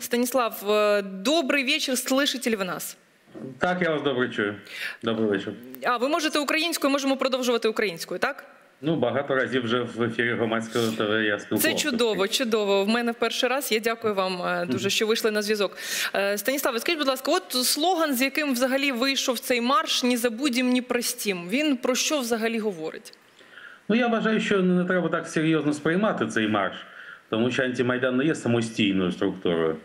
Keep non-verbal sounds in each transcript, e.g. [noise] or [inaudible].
Станислав, э, добрый вечер. Слышите ли ви нас? Так, я вас добре чую. Добрий вечір. А ви можете українською, можемо продовжувати українською, так? Ну, багато разів вже в ефірі громадського ТВ я Це спілкувався. чудово, чудово. В мене в перший раз. Я дякую вам е, дуже, що вийшли на зв'язок. Е, Станіславе, скажіть, будь ласка, от слоган, з яким взагалі вийшов цей марш «Ні забудім, ні простім». Він про що взагалі говорить? Ну, я вважаю, що не треба так серйозно сприймати цей марш, тому що антимайдан не є самостійною структурою.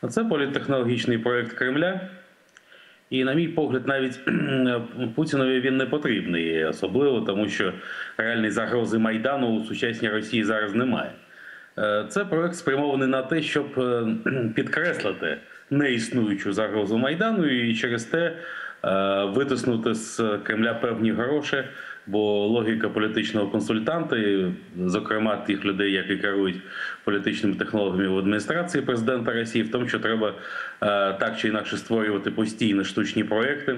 А Це політтехнологічний проєкт Кремля. І, на мій погляд, навіть [clears throat] Путінові він не потрібний, особливо тому, що реальної загрози Майдану у сучасній Росії зараз немає. Е, Це проект спрямований на те, щоб е, [clears throat] підкреслити неіснуючу загрозу Майдану і через те е, витиснути з Кремля певні гроші, бо логіка політичного консультанта, і, зокрема тих людей, які керують політичними технологіями в адміністрації президента Росії, в тому, що треба е, так чи інакше створювати постійні штучні проекти.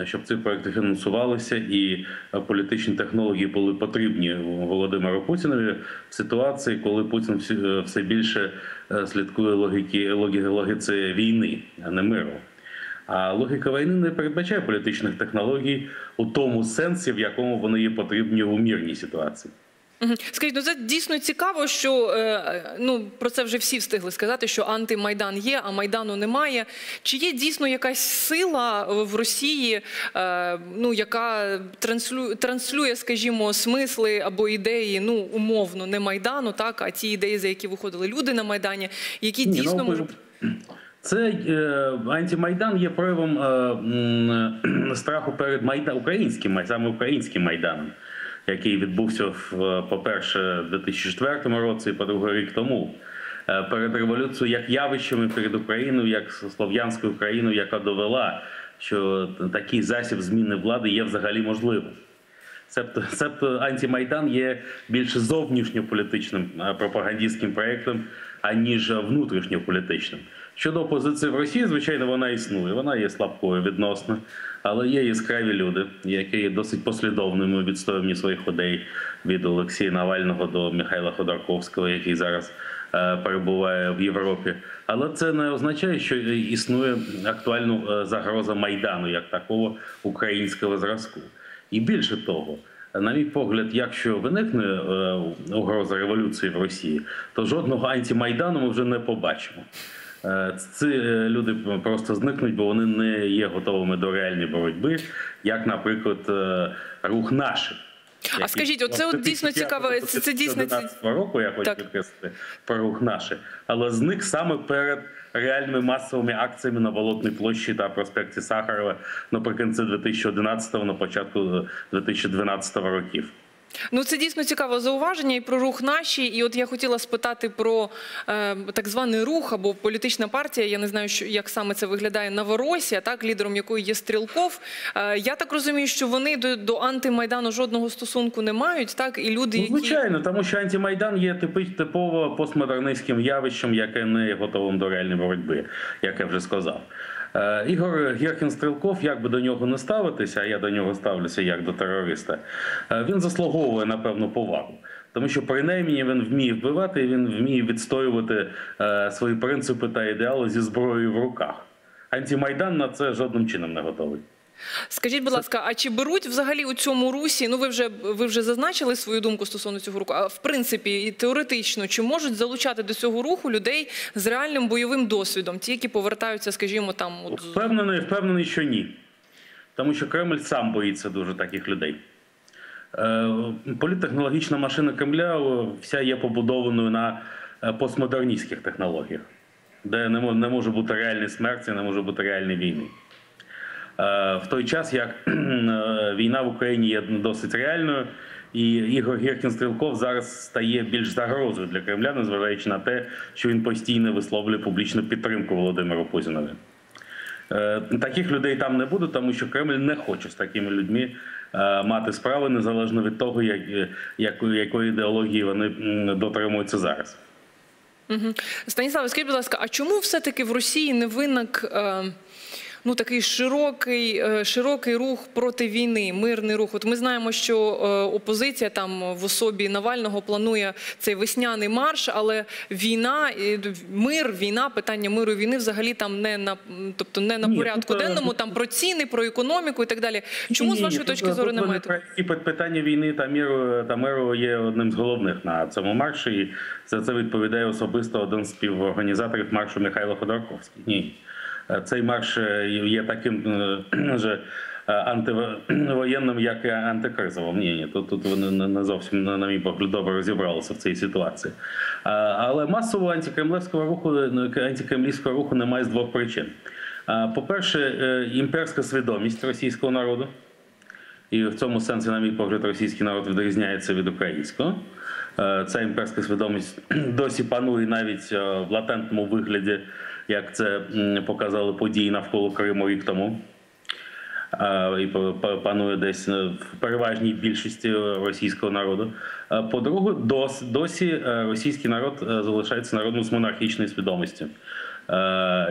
Е, щоб ці проекти фінансувалися і е, політичні технології були потрібні Володимиру Путінові в ситуації, коли Путін все більше слідкує логіки логі- логіці війни, а не миру. А логіка війни не передбачає політичних технологій у тому сенсі, в якому вони є потрібні у мирній ситуації. Скажіть, ну це дійсно цікаво, що е, ну про це вже всі встигли сказати, що антимайдан є, а майдану немає. Чи є дійсно якась сила в Росії, е, ну яка транслює, транслює, скажімо, смисли або ідеї, ну умовно, не майдану, так а ті ідеї, за які виходили люди на майдані, які Ні, дійсно ну, можуть. Це е, антимайдан є проявом е, м, [clears throat] страху перед майда, українським, саме українським майданом, який відбувся в, по-перше, 2004 році, і по-друге, рік тому. Е, Перед революцією як явищами перед Україною, як слов'янською Україною, яка довела, що такий засіб зміни влади є взагалі можливим. Себто, себто антимайдан є більше зовнішньополітичним е, пропагандистським проєктом, аніж внутрішньополітичним. Щодо опозиції в Росії, звичайно, вона існує. Вона є слабкою відносно, але є яскраві люди, які є досить послідовними у відстоюванні своїх ідей від Олексія Навального до Михайла Ходорковського, який зараз е, перебуває в Європі. Але це не означає, що існує актуальна е, загроза майдану як такого українського зразку. І більше того, на мій погляд, якщо виникне е, угроза революції в Росії, то жодного антимайдану ми вже не побачимо. Е, Ці е, люди просто зникнуть, бо вони не є готовими до реальної боротьби, як, наприклад, е, рух наших. А скажіть, оце от дійсно цікаво, це- це дійсно ці- 2011 року, я хочу Так. підкреслити про рух наші, але зник саме перед реальними масовими акціями на Болотній площі та проспекті Сахарова наприкінці 2011 на початку 2012 років. Ну, це дійсно цікаве зауваження і про рух наші. І от я хотіла спитати про е, так званий рух або політична партія. Я не знаю, що як саме це виглядає Новоросія, так лідером якої є Стрілков. Е, я так розумію, що вони до, до антимайдану жодного стосунку не мають, так і люди, Ну, звичайно, тому що антимайдан є типово постмодернистським явищем, яке не готовим до реальної боротьби, як я вже сказав. Е, Ігор Гіркін Стрілков, як би до нього не ставитися, а я до нього ставлюся як до терориста, е, він заслуговує на певну повагу. Тому що принаймні він вміє вбивати, і він вміє відстоювати е, свої принципи та ідеали зі зброєю в руках. Антимайдан на це жодним чином не готовий. Скажіть, будь ласка, а чи беруть взагалі у цьому русі? Ну ви вже ви вже зазначили свою думку стосовно цього руху. А в принципі, і теоретично, чи можуть залучати до цього руху людей з реальним бойовим досвідом, ті, які повертаються, скажімо, там от Впевнений, впевнений, що ні. Тому що Кремль сам боїться дуже таких людей. Е, Політтехнологічна машина Кремля вся є побудованою на е, постмодерністських технологіях, де не не може бути реальної смерті, не може бути реальної війни. Е, В той час, як [clears throat] е, війна в Україні є досить реальною, і Ігор Гіркін Стрілков зараз стає більш загрозою для Кремля, незважаючи на те, що він постійно висловлює публічну підтримку Володимиру Путінові. Е, Таких людей там не буде, тому що Кремль не хоче з такими людьми мати справи незалежно від того, як, як, якої ідеології вони дотримуються зараз. Станіславе, скажіть, будь ласка, а чому все-таки в Росії не виник е, ну такий широкий, е, широкий рух проти війни, мирний рух. От ми знаємо, що е, опозиція там в особі Навального планує цей весняний марш, але війна, мир, війна, питання миру і війни взагалі там не на тобто не на Ні, порядку тут, е, денному, там про ціни, про економіку і так далі. Чому з вашої точки тут зору немає? питання війни та миру та миру є одним з головних на цьому марші. І за це відповідає особисто один з співорганізаторів маршу Михайло Ходорковський. Ні, цей марш е, є таким е, [clears throat] же е, антивоєнним, як і антикризовим. Ні, ні, тут, тут вони не- зовсім на мій погляд добре розібралися в цій ситуації. Е, Але масового антикремлевського руху, антикремлівського руху немає з двох причин. Е, По-перше, е, імперська свідомість російського народу. І в цьому сенсі, на мій погляд, російський народ відрізняється від українського. Е, Ця імперська свідомість [clears throat] досі панує навіть е, в латентному вигляді, як це показали події навколо Криму рік тому. Е, І па- па- панує десь в переважній більшості російського народу. По-друге, дос- досі російський народ залишається народом з монархічною свідомістю,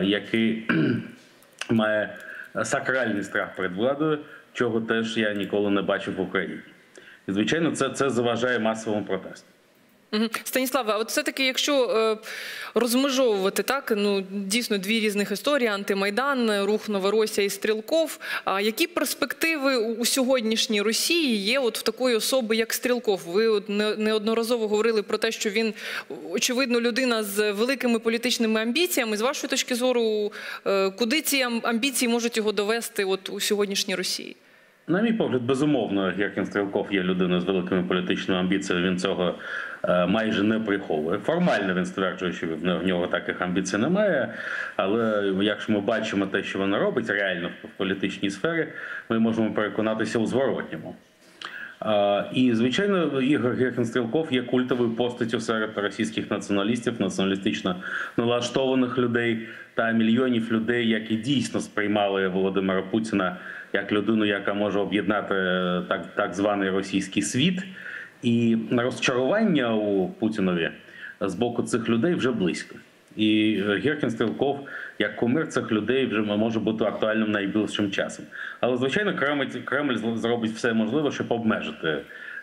який [clears throat] має сакральний страх перед владою, чого теж я ніколи не бачив в Україні. І, звичайно, це, це заважає масовому протесту. Мгм. Станіславе, а от все-таки, якщо е, розмежовувати так, ну дійсно дві різних історії: антимайдан, рух Новоросія і Стрілков. А які перспективи у, сьогоднішній Росії є от в такої особи, як Стрілков? Ви от не- неодноразово говорили про те, що він очевидно людина з великими політичними амбіціями. З вашої точки зору, е, куди ці ам- амбіції можуть його довести от у сьогоднішній Росії? На мій погляд, безумовно, Геркін Стрілков є людиною з великими політичними амбіціями. Він цього е, майже не приховує. Формально він стверджує, що в нього таких амбіцій немає. Але якщо ми бачимо те, що вона робить реально в політичній сфері, ми можемо переконатися у зворотньому. І, звичайно, Ігор Геркін Стрілков є культовою постаттю серед російських націоналістів, націоналістично налаштованих людей та мільйонів людей, які дійсно сприймали Володимира Путіна як людину, яка може об'єднати е, так, так званий російський світ. І розчарування у Путінові з боку цих людей вже близько. І Гіркін Стрілков, як кумир цих людей, вже може бути актуальним найближчим часом. Але звичайно, Кремль, Кремль зробить все можливе, щоб обмежити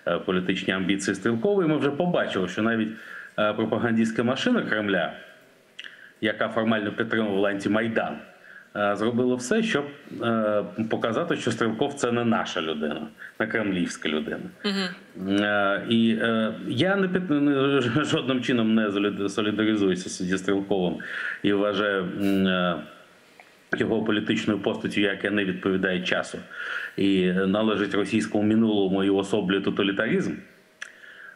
е, політичні амбіції стрілкової. Ми вже побачили, що навіть е, пропагандистська машина Кремля, яка формально підтримувала антимайдан, е, зробила все, щоб е, показати, що Стрілков це не наша людина, не кремлівська людина. Е, І я не під жодним чином не соліда- солідаризуюся зі Стрілковим і вважаю його політичною постаттю, яка не відповідає часу, і належить російському минулому і особлює тоталітаризм.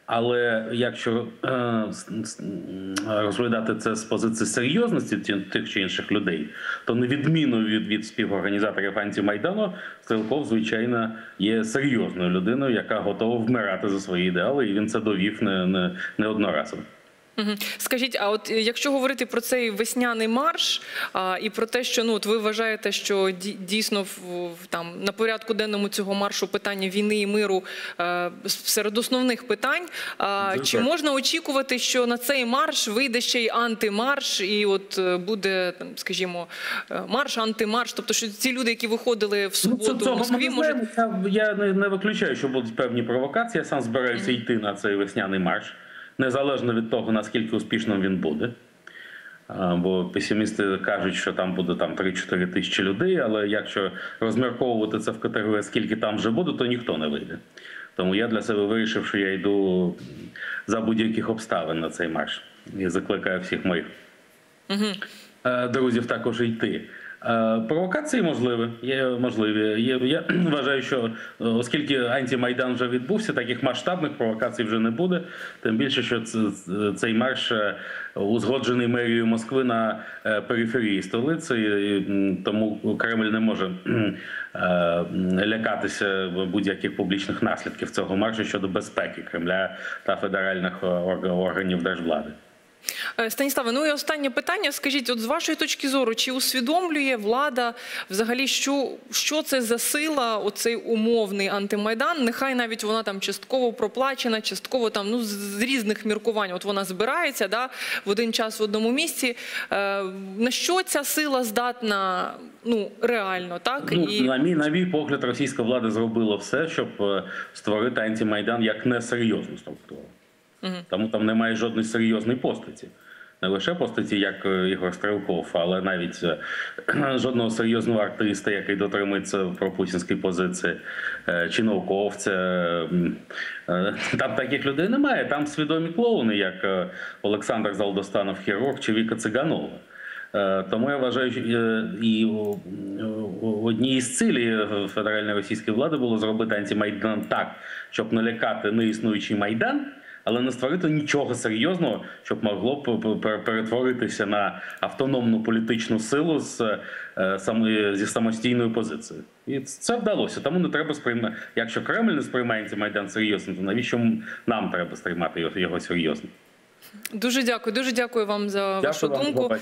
Але якщо е, розглядати це з позиції серйозності ті- тих чи інших людей, то на відміну від, від співорганізаторів антимайдану, Стрелков, звичайно, є серйозною людиною, яка готова вмирати за свої ідеали, і він це довів не, не, неодноразово. Скажіть, а от е, якщо говорити про цей весняний марш а, і про те, що ну от ви вважаєте, що ді- дійсно в, в- там на порядку денному цього маршу питання війни і миру е, с- серед основних питань, а, чи так. можна очікувати, що на цей марш вийде ще й антимарш, і от е, буде там, скажімо, е, марш, антимарш, тобто що ці люди, які виходили в суботу Ну, це- в Москві, можуть. Я, я не, не виключаю, що будуть певні провокації. Я сам збираюся йти на цей весняний марш, незалежно від того, наскільки успішним він буде. Бо песимісти кажуть, що там буде там 3-4 тисячі людей, але якщо розмірковувати це в категорії, скільки там вже буде, то ніхто не вийде. Тому я для себе вирішив, що я йду за будь-яких обставин на цей марш і закликаю всіх моїх е, друзів також йти. Е, Провокації можливі, є можливі. Є, я [clears throat] вважаю, що е, оскільки антимайдан вже відбувся, таких масштабних провокацій вже не буде. Тим більше, що цей марш е, узгоджений мерією Москви на периферії столиці, тому Кремль не може лякатися будь-яких публічних наслідків цього маршу щодо безпеки Кремля та федеральних органів держвлади. Е, Станіславе, ну і останнє питання. Скажіть, от з вашої точки зору, чи усвідомлює влада взагалі, що, що це за сила, оцей умовний антимайдан? Нехай навіть вона там частково проплачена, частково там ну з- різних міркувань. От вона збирається да, в один час в одному місці. Е, на що ця сила здатна ну реально, так? Ну, на мій на мій погляд, російська влада зробила все, щоб е, створити антимайдан як несерйозну структуру. Тому там немає жодної серйозної постаті. Не лише постаті, як е, Ігор Стрелков, але навіть е, [clears throat] жодного серйозного артиста, який дотримується пропутінської позиції, е, чи науковця. [laughs] Там таких людей немає. Там свідомі клоуни, як Олександр Залдостанов, хірург чи Віка Циганова. Тому я вважаю, і одній із цілей федеральної російської влади було зробити антимайдан так, щоб налякати неіснуючий майдан, але не створити нічого серйозного, щоб могло б перетворитися на автономну політичну силу з е, зі самостійною позицією. І це вдалося. Тому не треба сприймати. Якщо Кремль не сприймає антимайдан серйозно, то навіщо нам треба сприймати його, серйозно? Дуже дякую, дуже дякую вам за вашу вам, думку.